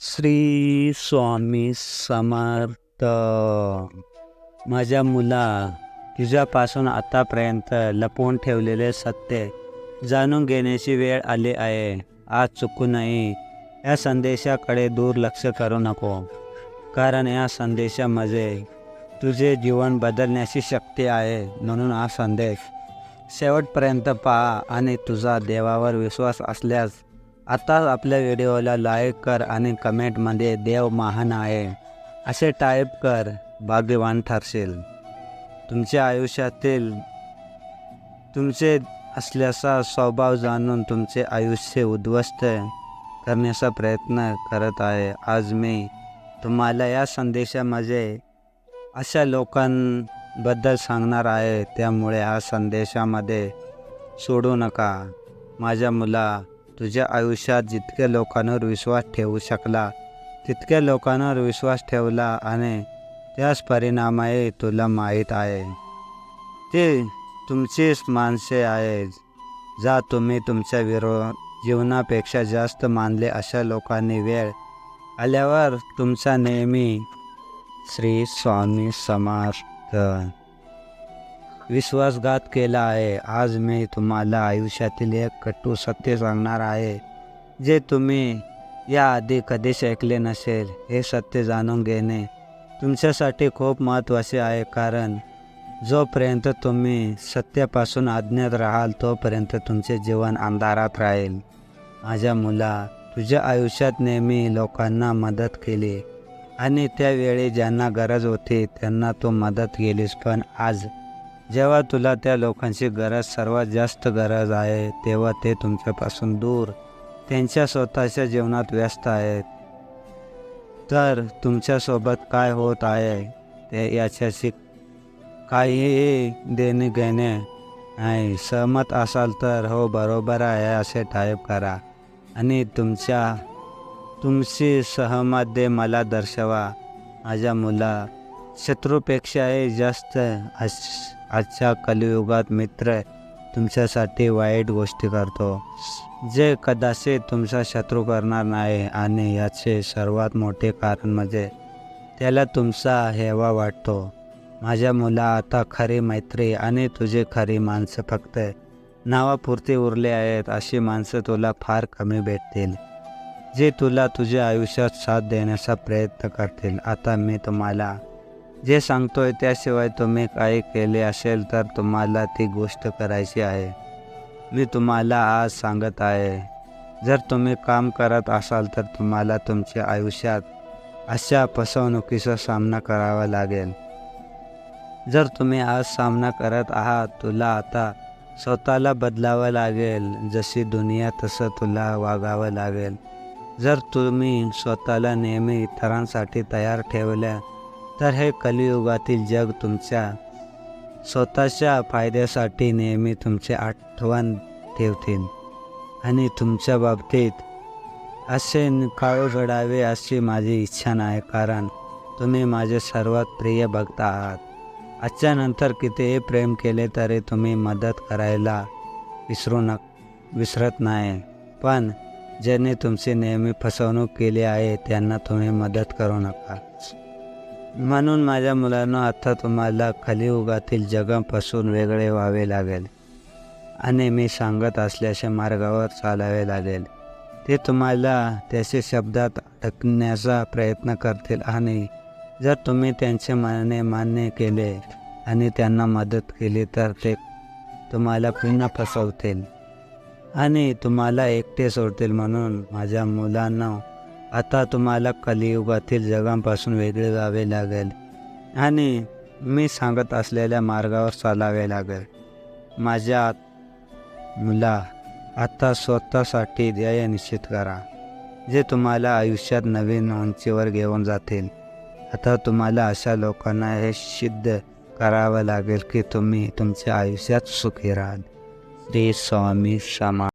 श्री स्वामी समर्थ. माझ्या मुला तुझ्यापासून आतापर्यंत लपवून ठेवलेले सत्य जाणून घेण्याची वेळ आली आहे. आज चुकूनही या संदेशाकडे दुर्लक्ष करू नको. कारण या संदेशामध्ये तुझे जीवन बदलण्याची शक्ती आहे म्हणून हा संदेश शेवटपर्यंत पहा आणि तुझा देवावर विश्वास असल्यास आता आपल्या व्हिडिओला लाईक कर आणि कमेंटमध्ये देव महान आहे असे टाईप कर भाग्यवान ठरशील. तुमच्या आयुष्यातील तुमचे असल्याचा स्वभाव जाणून तुमचे आयुष्य उद्ध्वस्त करण्याचा प्रयत्न करत आहे. आज मी तुम्हाला या संदेशामध्ये अशा लोकांबद्दल सांगणार आहे त्यामुळे हा संदेशामध्ये सोडू नका. माझ्या मुला तुझ्या आयुष्यात जितक्या लोकांवर विश्वास ठेवू शकला तितक्या लोकांवर विश्वास ठेवला आणि त्याच परिणामाही तुला माहीत आहे. ते तुमचीच माणसे आहेत जा तुम्ही तुमच्या विरोध जीवनापेक्षा जास्त मानले अशा लोकांनी वेळ आल्यावर तुमचा नेहमी श्री स्वामी समर्थ. विश्वासघात केला आहे. आज मी तुम्हाला आयुष्यातील एक कटू सत्य सांगणार आहे जे तुम्ही याआधी कधीच ऐकले नसेल. हे सत्य जाणून घेणे तुमच्यासाठी खूप महत्त्वाचे आहे कारण जोपर्यंत तुम्ही सत्यापासून अज्ञात राहाल तोपर्यंत तुमचे जीवन अंधारात राहील. माझ्या मुला तुझ्या आयुष्यात नेहमी लोकांना मदत केली आणि त्यावेळी ज्यांना गरज होती त्यांना तू मदत केलीस. पण आज जेव्हा तुला त्या लोकांची गरज सर्वात जास्त गरज आहे तेव्हा ते तुमच्यापासून दूर त्यांच्या स्वतःच्या जीवनात व्यस्त आहेत. तर तुमच्यासोबत काय होत आहे ते याच्याशी काहीही देणे घेणे नाही. सहमत असाल तर हो बरोबर आहे असे टाईप करा. आणि तुमच्या तुमची सहमत दे मला दर्शवा. माझ्या मुला शत्रूपेक्षाही जास्त आज आजच्या कलियुगात मित्र तुमच्यासाठी वाईट गोष्टी करतो. जे कदाचित तुमचा शत्रू करणार नाही आणि याचे सर्वात मोठे कारण म्हणजे त्याला तुमचा हेवा वाटतो. माझ्या मुला आता खरी मैत्री आणि तुझे खरी माणसं फक्त नावापुरती उरले आहेत अशी माणसं तुला फार कमी भेटतील. जे तुला तुझ्या आयुष्यात साथ देण्याचा प्रयत्न करतील. आता मी तुम्हाला जे सांगतोय त्याशिवाय तुम्ही काही केले असेल तर तुम्हाला ती गोष्ट करायची आहे. मी तुम्हाला आज सांगत आहे. जर तुम्ही काम करत असाल तर तुम्हाला तुमच्या आयुष्यात अशा फसवणुकीचा सामना करावा लागेल. जर तुम्ही आज सामना करत आहात तुला आता स्वतःला बदलावं लागेल. जशी दुनिया तसं तुला वागावं लागेल. जर तुम्ही स्वतःला नेहमी इतरांसाठी तयार ठेवल्या तर हे कलियुगातील जग तुमच्या स्वतःच्या फायद्यासाठी नेहमी तुमचे आठवण ठेवतील. आणि तुमच्या बाबतीत असे काळू घडावे अशी माझी इच्छा नाही कारण तुम्ही माझे सर्वात प्रिय भक्त आहात. आजच्या नंतर कितीही प्रेम केले तरी तुम्ही मदत करायला विसरू न विसरत नाही. पण ज्यांनी तुमची नेहमी फसवणूक केली आहे त्यांना तुम्ही मदत करू नका. म्हणून माझ्या मुलांना आता तुम्हाला कलियुगातील जगापासून वेगळे व्हावे लागेल. आणि मी सांगत असल्याच्या मार्गावर चालावे लागेल. ते तुम्हाला त्याचे शब्दात अडकण्याचा प्रयत्न करतील आणि जर तुम्ही त्यांचे मानणे मान्य केले आणि त्यांना मदत केली तर ते तुम्हाला पुन्हा फसवतील. आणि तुम्हाला एकटे सोडतील म्हणून माझ्या मुलांना आता तुम्हाला कलियुगातील जगांपासून वेगळे जावे लागेल. आणि मी सांगत असलेल्या मार्गावर चालावे लागेल. माझ्या मुला आता स्वतःसाठी ध्येय निश्चित करा जे तुम्हाला आयुष्यात नवीन उंचीवर घेऊन जातील. आता तुम्हाला अशा लोकांना हे सिद्ध करावं लागेल की तुम्ही तुमच्या आयुष्यात सुखी राहाल. श्री स्वामी समा